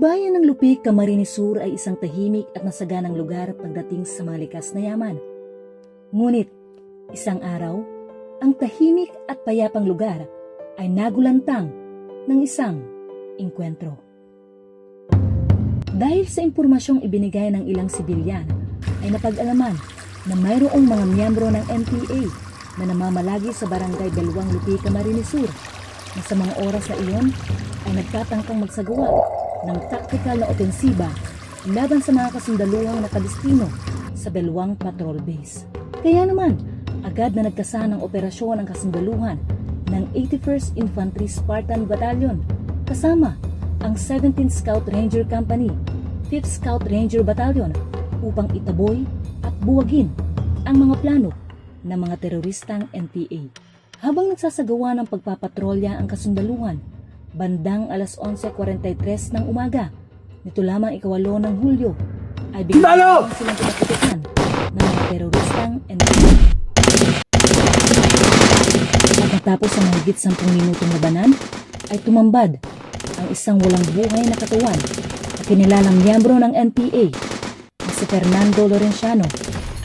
bayan ng Lupig, Camarines Sur ay isang tahimik at nasaganang lugar pagdating sa mga likas na yaman. Ngunit, isang araw, ang tahimik at payapang lugar ay nagulantang ng isang inkwentro. Dahil sa impormasyong ibinigay ng ilang sibilyan, ay napag-alaman na mayroong mga miyembro ng NPA na namamalagi sa barangay Belwang Lupi, Camarines Sur na sa mga oras na iyon ay nagtatangkang magsagawa ng taktikal na opensiba laban sa mga kasundaluhang nakadistino sa Belwang Patrol Base. Kaya naman, agad na nagkasa ng operasyon ang kasundaluhan ng 81st Infantry Spartan Battalion kasama ang 17th Scout Ranger Company, 5th Scout Ranger Battalion upang itaboy at buwagin ang mga plano ng mga teroristang NPA. Habang nagsasagawa ng pagpapatrolya ang kasundaluhan, bandang alas 11.43 ng umaga, nito lamang ikawalo ng Hulyo, ay biglang silang pinaputukan ng mga teroristang NPA. Pagkatapos ang mahigit 10 minutong labanan, ay tumambad ang isang walang buhay na katawan na kinilalang miyembro ng NPA na si Fernando Lorenciano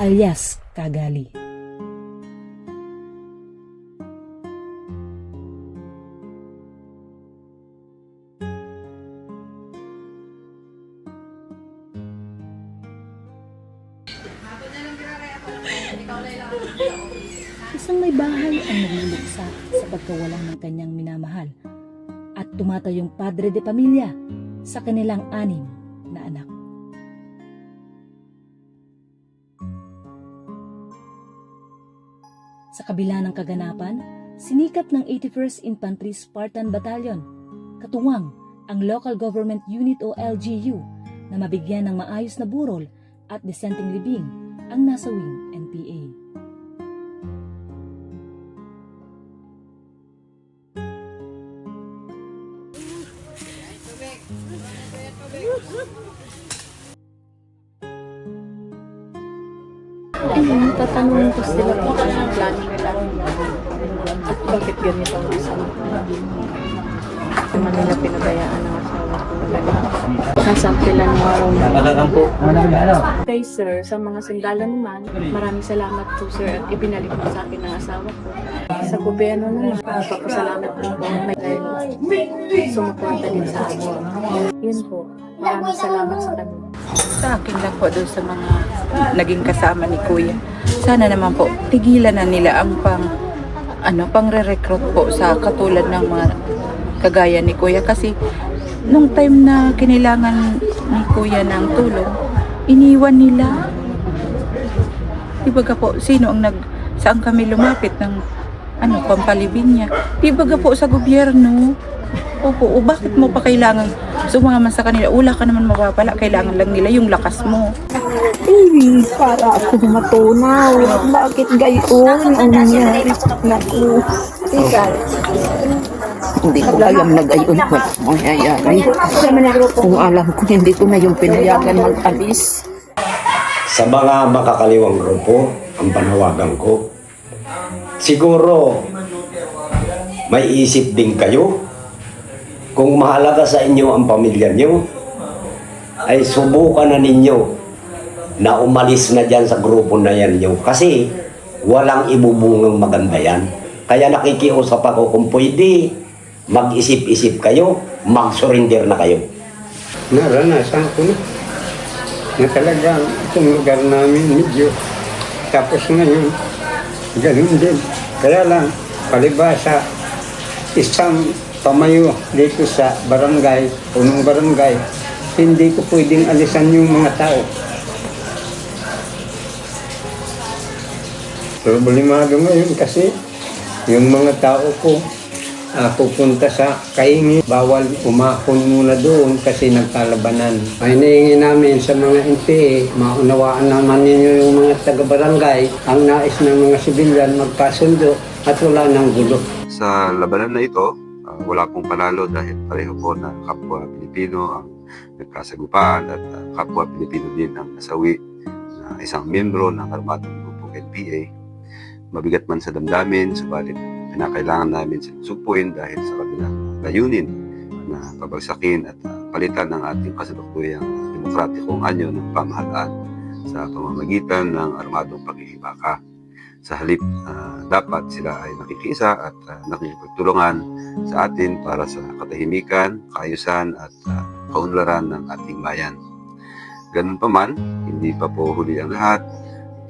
alias Kagali. Isang may bahay ang naluluksa sa pagkawala ng kanyang minamahal at tumatayong padre de pamilya sa kanilang anim na anak. Sa kabila ng kaganapan, sinikap ng 81st Infantry Spartan Battalion, katuwang ang Local Government Unit o LGU na mabigyan ng maayos na burol at disenteng libing ang nasawing NPA. Ayun, tatanungin ko sila kung ano ang plano nila. At bakit ganito ang asawa ko. Hindi man nila pinabayaan ng asawa ko. Kasampilan mo po. Okay sir, sa mga sandala naman, maraming salamat po sir at ibinalik po sa akin ng asawa ko. Sa gobyerno naman, nagpapasalamat po po may sumuporta din sa akin. Yun po, maraming salamat sa kanila. Sa akin lang po doon sa mga naging kasama ni Kuya. Sana naman po, tigilan na nila ang pang ano, pang recruit po sa katulad ng mga kagaya ni Kuya kasi nung time na kinailangan ni Kuya ng tulong, iniwan nila. Di ba ka po, sino ang nag, saan kami lumapit ng ano, pampalibing niya? Di ba ka po sa gobyerno? Opo, o bakit mo pa kailangan sumaman sa kanila? Ula ka naman mapapala, kailangan lang nila yung lakas mo. Eh, para ako matunaw. Bakit gayon ang nangyari? Naku. Ikaw. Hindi ko alam na gayon pa mangyayari. Kung alam ko, hindi ko na yung pinayagan mag-alis. Sa mga makakaliwang grupo, ang panawagan ko, siguro may isip din kayo kung mahalaga sa inyo ang pamilya niyo, ay subukan na ninyo na umalis na dyan sa grupo na yan niyo. Kasi walang ibubungang maganda yan. Kaya nakikiusap ako kung pwede mag-isip-isip kayo, mag-surrender na kayo. naranasan ko na na talagang itong lugar namin medyo tapos ngayon ganun din kaya lang palibasa isang pamayo dito sa barangay punong barangay hindi ko pwedeng alisan yung mga tao problemado ngayon kasi yung mga tao ko ah, pupunta sa kaingi, bawal umahon muna doon kasi nagkalabanan. Ay nahingi namin sa mga NPA, maunawaan naman ninyo yung mga taga-barangay, ang nais ng mga sibilyan magkasundo at wala nang gulo. Sa labanan na ito, ah, wala pong panalo dahil pareho po na kapwa Pilipino ang nagkasagupaan at ah, kapwa Pilipino din ang nasawi na isang membro ng armadong grupo NPA. Mabigat man sa damdamin, subalit kinakailangan namin silang supuin dahil sa kanilang layunin na pabagsakin at ah, palitan ng ating kasalukuyang demokratikong anyo ng pamahalaan sa pamamagitan ng armadong pakikibaka. Sa halip, ah, dapat sila ay nakikisa at uh, nakikipagtulungan sa atin para sa katahimikan, kaayusan at ah, kaunlaran ng ating bayan. Ganun pa man, hindi pa po huli ang lahat.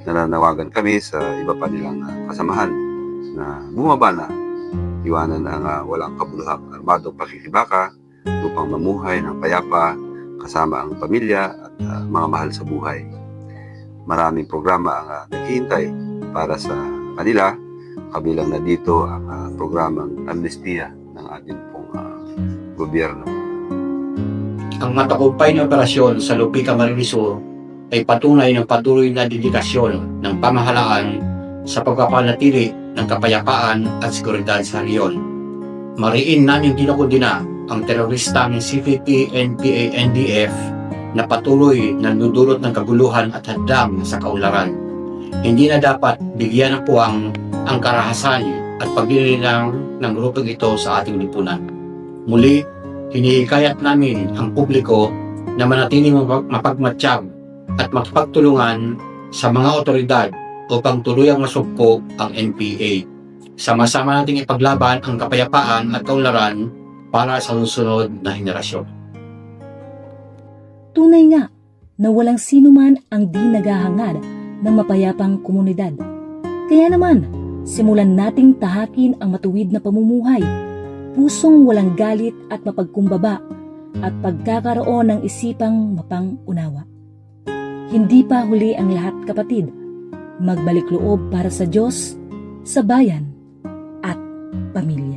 Nananawagan kami sa iba pa nilang ah, kasamahan na bumaba na iwanan ang ah, walang kabuluhang armadong pakikibaka upang mamuhay ng payapa kasama ang pamilya at ah, mga mahal sa buhay. Maraming programa ang ah, naghihintay para sa kanila, kabilang na dito ang ah, programang amnestia ng ating pong ah, gobyerno. Ang matagumpay na operasyon sa Lupi Camarines Sur ay patunay ng patuloy na dedikasyon ng pamahalaan sa pagpapanatili ng kapayapaan at seguridad sa rehiyon. Mariin namin kinukundina ang teroristang CPP, NPA, NDF na patuloy na nudulot ng kaguluhan at hadlang sa kaunlaran. Hindi na dapat bigyan ng puwang ang karahasan at pagdirilang ng grupong ito sa ating lipunan. Muli, hinihikayat namin ang publiko na manatiling mapag- mapagmatsyag at makipagtulungan sa mga otoridad upang tuluyang masugpo ang NPA. Sama-sama nating ipaglaban ang kapayapaan at kaunlaran para sa susunod na henerasyon. Tunay nga na walang sino man ang di naghahangad ng mapayapang komunidad. Kaya naman, simulan nating tahakin ang matuwid na pamumuhay, pusong walang galit at mapagkumbaba, at pagkakaroon ng isipang mapang-unawa. Hindi pa huli ang lahat kapatid. Magbalik loob para sa Diyos, sa bayan, at pamilya.